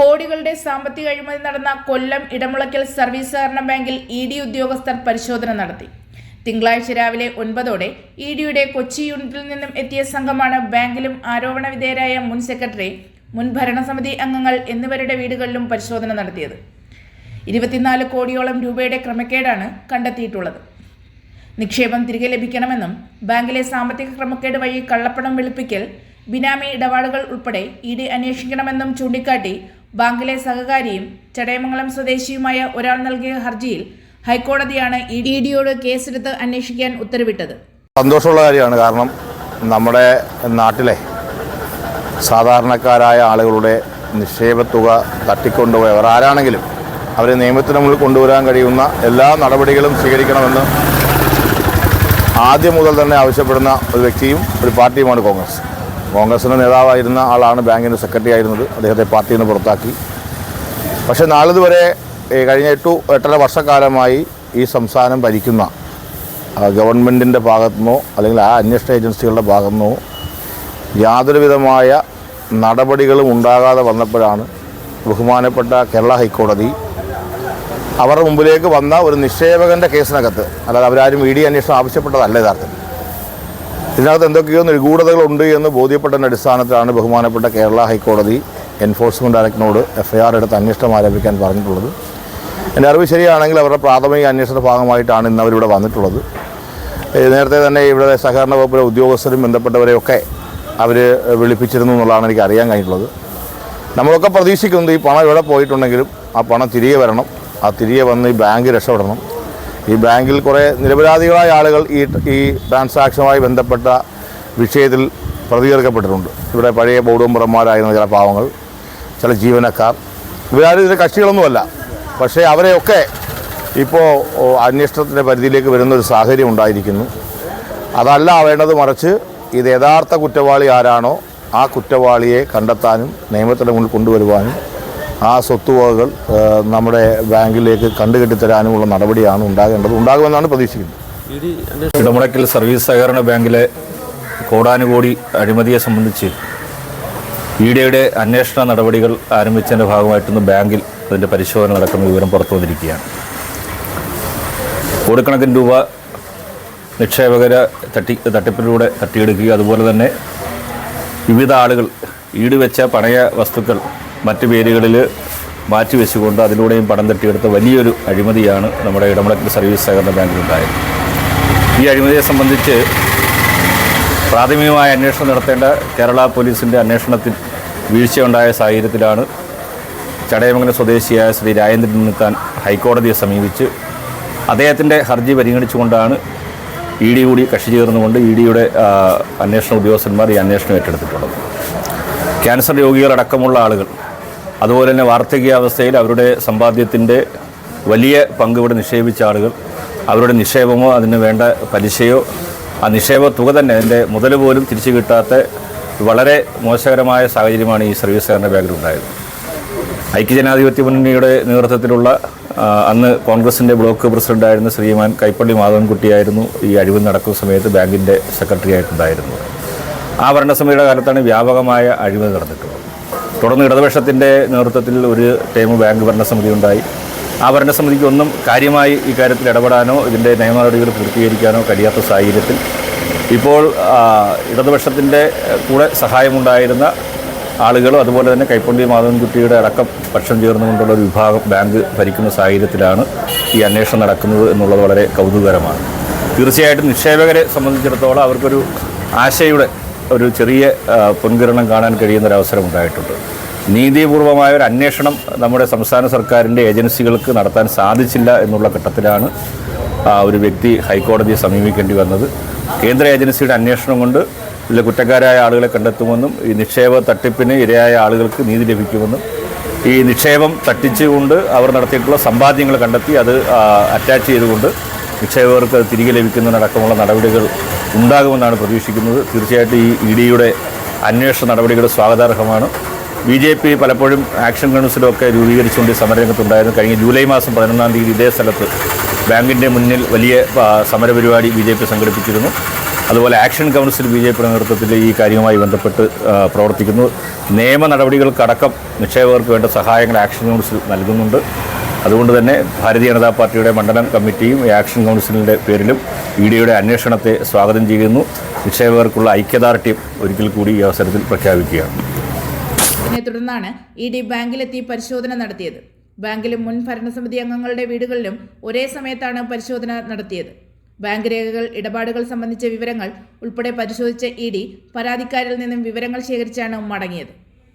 കോടികളുടെ സാമ്പത്തിക അഴിമതി നടന്ന കൊല്ലം ഇടമുളയ്ക്കൽ സർവീസ് സഹകരണ ബാങ്കിൽ ഇ ഡി ഉദ്യോഗസ്ഥർ പരിശോധന നടത്തി. തിങ്കളാഴ്ച രാവിലെ ഒൻപതോടെ ഇ ഡിയുടെ കൊച്ചി യൂണിറ്റിൽ നിന്നും എത്തിയ സംഘമാണ് ബാങ്കിലും ആരോപണ വിധേയരായ മുൻ സെക്രട്ടറി മുൻ ഭരണസമിതി അംഗങ്ങൾ എന്നിവരുടെ വീടുകളിലും പരിശോധന നടത്തിയത്. ഇരുപത്തിനാല് കോടിയോളം രൂപയുടെ ക്രമക്കേടാണ് കണ്ടെത്തിയിട്ടുള്ളത്. നിക്ഷേപം തിരികെ ലഭിക്കണമെന്നും ബാങ്കിലെ സാമ്പത്തിക ക്രമക്കേട് വഴി കള്ളപ്പണം വെളുപ്പിക്കൽ ബിനാമി ഇടപാടുകൾ ഉൾപ്പെടെ ഇ ഡി അന്വേഷിക്കണമെന്നും ചൂണ്ടിക്കാട്ടി ബാങ്കിലെ സഹകാരിയും ചടയമംഗലം സ്വദേശിയുമായ ഒരാൾ നൽകിയ ഹർജിയിൽ ഹൈക്കോടതിയാണ് ഇ ഡിയോട് കേസെടുത്ത് അന്വേഷിക്കാൻ ഉത്തരവിട്ടത്. സന്തോഷമുള്ള കാര്യമാണ്. കാരണം നമ്മുടെ നാട്ടിലെ സാധാരണക്കാരായ ആളുകളുടെ നിക്ഷേപ തുക തട്ടിക്കൊണ്ടുപോയവർ ആരാണെങ്കിലും അവരെ നിയമത്തിന് മുന്നിൽ കൊണ്ടുവരാൻ കഴിയുന്ന എല്ലാ നടപടികളും സ്വീകരിക്കണമെന്ന് ആദ്യം മുതൽ തന്നെ ആവശ്യപ്പെടുന്ന ഒരു വ്യക്തിയും ഒരു പാർട്ടിയുമാണ് കോൺഗ്രസ്. കോൺഗ്രസിന്റെ നേതാവായിരുന്ന ആളാണ് ബാങ്കിന്റെ സെക്രട്ടറി ആയിരുന്നത്. അദ്ദേഹത്തെ പാർട്ടിയിൽ നിന്ന് പുറത്താക്കി. പക്ഷേ നാളിതുവരെ കഴിഞ്ഞ എട്ടു എട്ടര വർഷക്കാലമായി ഈ സംസ്ഥാനം ഭരിക്കുന്ന ഗവൺമെന്റിന്റെ ഭാഗത്തുനിന്നോ അല്ലെങ്കിൽ ആ അന്വേഷണ ഏജൻസികളുടെ ഭാഗത്തുനിന്നോ യാതൊരുവിധമായ നടപടികളും ഉണ്ടാകാതെ വന്നപ്പോഴാണ് ബഹുമാനപ്പെട്ട കേരള ഹൈക്കോടതി അവരുടെ മുമ്പിലേക്ക് വന്ന ഒരു നിക്ഷേപകന്റെ കേസിനകത്ത് അല്ലാതെ അവരാരും ഇ ഡി അന്വേഷണം ആവശ്യപ്പെട്ടതല്ല യഥാർത്ഥത്തിൽ. ഇതിനകത്ത് എന്തൊക്കെയോ നിഗൂഢതകളുണ്ട് എന്ന് ബോധ്യപ്പെട്ടതിന്റെ അടിസ്ഥാനത്തിലാണ് ബഹുമാനപ്പെട്ട കേരള ഹൈക്കോടതി എൻഫോഴ്സ്മെന്റ് ഡയറക്ടറിനോട് എഫ് ഐ ആർ എടുത്ത് അന്വേഷണം ആരംഭിക്കാൻ പറഞ്ഞിട്ടുള്ളത്. എന്റെ അറിവ് ശരിയാണെങ്കിൽ അവരുടെ പ്രാഥമിക അന്വേഷണ ഭാഗമായിട്ടാണ് ഇന്ന് അവരിവിടെ വന്നിട്ടുള്ളത്. നേരത്തെ തന്നെ ഇവിടെ സഹകരണ വകുപ്പിലെ ഉദ്യോഗസ്ഥരും ബന്ധപ്പെട്ടവരെയൊക്കെ അവർ വിളിപ്പിച്ചിരുന്നു എന്നുള്ളതാണ് എനിക്ക് അറിയാൻ കഴിഞ്ഞിട്ടുള്ളത്. നമ്മളൊക്കെ പ്രതീക്ഷിക്കുന്നത് ഈ പണം ഇവിടെ പോയിട്ടുണ്ടെങ്കിലും ആ പണം തിരികെ വരണം. ആ തിരികെ വന്ന് ഈ ബാങ്ക് രക്ഷപ്പെടണം. ഈ ബാങ്കിൽ കുറേ നിരപരാധികളായ ആളുകൾ ഈ ഈ ട്രാൻസാക്ഷനുമായി ബന്ധപ്പെട്ട വിഷയത്തിൽ പ്രതികരിക്കപ്പെട്ടിട്ടുണ്ട്. ഇവിടെ പഴയ ബോർഡ് ചില പാവങ്ങൾ ചില ജീവനക്കാർ. ഇവരാരും ഇതിന്റെ കക്ഷികളൊന്നുമല്ല. പക്ഷേ അവരെയൊക്കെ ഇപ്പോൾ അന്വേഷണത്തിന്റെ പരിധിയിലേക്ക് വരുന്ന ഒരു സാഹചര്യം ഉണ്ടായിരിക്കുന്നു. അതല്ല വേണ്ടത് മറിച്ച് ഇത് യഥാർത്ഥ കുറ്റവാളി ആരാണോ ആ കുറ്റവാളിയെ കണ്ടെത്താനും നിയമത്തിന്റെ മുന്നിൽ കൊണ്ടുവരുവാനും ആ സ്വത്തുവകകൾ നമ്മുടെ ബാങ്കിലേക്ക് കണ്ടുകെട്ടിത്തരാനുമുള്ള നടപടിയാണ് ഉണ്ടാകേണ്ടത്. ഉണ്ടാകുമെന്നാണ് പ്രതീക്ഷിക്കുന്നത്. ഇടമുടക്കൽ സർവീസ് സഹകരണ ബാങ്കിലെ കോടാനുകോടി അഴിമതിയെ സംബന്ധിച്ച് ഇ ഡിയുടെ അന്വേഷണ നടപടികൾ ആരംഭിച്ചതിന്റെ ഭാഗമായിട്ടൊന്ന് ബാങ്കിൽ അതിന്റെ പരിശോധന നടക്കുന്ന വിവരം പുറത്തു വന്നിരിക്കുകയാണ്. കോടിക്കണക്കിന് രൂപ നിക്ഷേപകരെ തട്ടി തട്ടിപ്പിലൂടെ തട്ടിയെടുക്കുക അതുപോലെ തന്നെ വിവിധ ആളുകൾ ഈടുവെച്ച പണയ വസ്തുക്കൾ മറ്റ് പേരുകളിൽ മാറ്റി വെച്ചുകൊണ്ട് അതിലൂടെയും പണം തട്ടിയെടുത്ത വലിയൊരു അഴിമതിയാണ് നമ്മുടെ ഇടമുളയ്ക്കൽ സർവീസ് സഹകരണ ബാങ്കിലുണ്ടായത്. ഈ അഴിമതിയെ സംബന്ധിച്ച് പ്രാഥമികമായ അന്വേഷണം നടത്തേണ്ട കേരള പോലീസിന്റെ അന്വേഷണത്തിൽ വീഴ്ചയുണ്ടായ സാഹചര്യത്തിലാണ് ചടയമംഗലം സ്വദേശിയായ ശ്രീ രാജേന്ദ്രൻ നിൽക്കാൻ ഹൈക്കോടതിയെ സമീപിച്ച് അദ്ദേഹത്തിന്റെ ഹർജി പരിഗണിച്ചുകൊണ്ടാണ് ഇ ഡി കൂടി കക്ഷി ചേർന്നുകൊണ്ട് ഇ ഡിയുടെ അന്വേഷണ ഉദ്യോഗസ്ഥന്മാർ ഈ അന്വേഷണം ഏറ്റെടുത്തിട്ടുള്ളത്. ക്യാൻസർ രോഗികളടക്കമുള്ള ആളുകൾ അതുപോലെ തന്നെ വാർദ്ധക്യാവസ്ഥയിൽ അവരുടെ സമ്പാദ്യത്തിന്റെ വലിയ പങ്ക് ഇവിടെ നിക്ഷേപിച്ച ആളുകൾ അവരുടെ നിക്ഷേപമോ അതിന് വേണ്ട പലിശയോ ആ നിക്ഷേപ തുക തന്നെ അതിന്റെ മുതൽ പോലും തിരിച്ചു കിട്ടാത്ത വളരെ മോശകരമായ സാഹചര്യമാണ് ഈ സർവീസ് സഹകരണ ബാങ്കിലുണ്ടായത് ഐക്യജനാധിപത്യ മുന്നണിയുടെ നേതൃത്വത്തിലുള്ള അന്ന് കോൺഗ്രസിന്റെ ബ്ലോക്ക് പ്രസിഡന്റായിരുന്ന ശ്രീമാൻ കൈപ്പള്ളി മാധവൻകുട്ടിയായിരുന്നു ഈ അഴിവ് നടക്കുന്ന സമയത്ത് ബാങ്കിന്റെ സെക്രട്ടറി ആയിട്ടുണ്ടായിരുന്നത് ആ ഭരണസമിതിയുടെ കാലത്താണ് വ്യാപകമായ അഴിമതി നടന്നിട്ടുള്ളത്. തുടർന്ന് ഇടതുപക്ഷത്തിന്റെ നേതൃത്വത്തിൽ ഒരു ടൈം ബാങ്ക് ഭരണസമിതി ഉണ്ടായി ആ ഭരണസമിതിക്കൊന്നും കാര്യമായി ഇക്കാര്യത്തിൽ ഇടപെടാനോ ഇതിന്റെ നിയമ നടപടികൾ പൂർത്തീകരിക്കാനോ കഴിയാത്ത സാഹചര്യത്തിൽ ഇപ്പോൾ ഇടതുപക്ഷത്തിന്റെ കൂടെ സഹായമുണ്ടായിരുന്ന ആളുകളും അതുപോലെ തന്നെ കൈപ്പള്ളി മാധവൻകുട്ടിയുടെ അടക്കം പക്ഷം ചേർന്നുകൊണ്ടുള്ള ഒരു വിഭാഗം ബാങ്ക് ഭരിക്കുന്ന സാഹചര്യത്തിലാണ് ഈ അന്വേഷണം നടക്കുന്നത് എന്നുള്ളത് വളരെ കൗതുകകരമാണ്. തീർച്ചയായിട്ടും നിക്ഷേപകരെ സംബന്ധിച്ചിടത്തോളം അവർക്കൊരു ആശയുടെ ഒരു ചെറിയ പൊൻകിരണം കാണാൻ കഴിയുന്ന ഒരു അവസരം ഉണ്ടായിട്ടുണ്ട് നീതിപൂർവമായ ഒരു അന്വേഷണം നമ്മുടെ സംസ്ഥാന സർക്കാരിന്റെ ഏജൻസികൾക്ക് നടത്താൻ സാധിച്ചില്ല എന്നുള്ള ഘട്ടത്തിലാണ് ഒരു വ്യക്തി ഹൈക്കോടതിയെ സമീപിക്കേണ്ടി വന്നത്. കേന്ദ്ര ഏജൻസിയുടെ അന്വേഷണം കൊണ്ട് ഇതിലെ കുറ്റക്കാരായ ആളുകളെ കണ്ടെത്തുമെന്നും ഈ നിക്ഷേപ തട്ടിപ്പിന് ഇരയായ ആളുകൾക്ക് നീതി ലഭിക്കുമെന്നും ഈ നിക്ഷേപം തട്ടിച്ചുകൊണ്ട് അവർ നടത്തിയിട്ടുള്ള സമ്പാദ്യങ്ങൾ കണ്ടെത്തി അത് അറ്റാച്ച് ചെയ്തുകൊണ്ട് നിക്ഷേപകർക്ക് തിരികെ ലഭിക്കുന്നതിനടക്കമുള്ള നടപടികൾ ഉണ്ടാകുമെന്നാണ് പ്രതീക്ഷിക്കുന്നത്. തീർച്ചയായിട്ടും ഈ ഇ ഡിയുടെ അന്വേഷണ നടപടികൾ സ്വാഗതാർഹമാണ്. ബി ജെ പി പലപ്പോഴും ആക്ഷൻ കൗൺസിലൊക്കെ രൂപീകരിച്ചുകൊണ്ട് സമരരംഗത്തുണ്ടായിരുന്നു. കഴിഞ്ഞ ജൂലൈ മാസം പതിനൊന്നാം തീയതി ഇതേ സ്ഥലത്ത് ബാങ്കിന്റെ മുന്നിൽ വലിയ സമരപരിപാടി ബി ജെ പി സംഘടിപ്പിച്ചിരുന്നു. അതുപോലെ ആക്ഷൻ കൗൺസിൽ ബി ജെ പിയുടെ നേതൃത്വത്തിൽ ഈ കാര്യവുമായി ബന്ധപ്പെട്ട് പ്രവർത്തിക്കുന്നു. നിയമ നടപടികൾക്കടക്കം നിക്ഷേപകർക്ക് വേണ്ട സഹായങ്ങൾ ആക്ഷൻ കൗൺസിൽ നൽകുന്നുണ്ട്. അതുകൊണ്ട് തന്നെ ഭാരതീയ ജനതാ പാർട്ടിയുടെ മണ്ഡലം കമ്മിറ്റിയും ആക്ഷൻ കൗൺസിലിന്റെ പേരിലും ഇ ഡിയുടെ അന്വേഷണത്തെ സ്വാഗതം ചെയ്യുന്നു. നിക്ഷേപകർക്കുള്ള ഐക്യദാർഢ്യം ഒരിക്കൽ കൂടി ഈ അവസരത്തിൽ പ്രഖ്യാപിക്കുകയാണ്. ഇതിനെ തുടർന്നാണ് ഇ ഡി ബാങ്കിലെത്തി പരിശോധന നടത്തിയത്. ബാങ്കിലും മുൻ ഭരണസമിതി അംഗങ്ങളുടെ വീടുകളിലും ഒരേ സമയത്താണ് പരിശോധന നടത്തിയത്. ബാങ്ക് രേഖകൾ ഇടപാടുകൾ സംബന്ധിച്ച വിവരങ്ങൾ ഉൾപ്പെടെ പരിശോധിച്ച ഇ ഡി പരാതിക്കാരിൽ നിന്നും വിവരങ്ങൾ ശേഖരിച്ചാണ് മടങ്ങിയത്.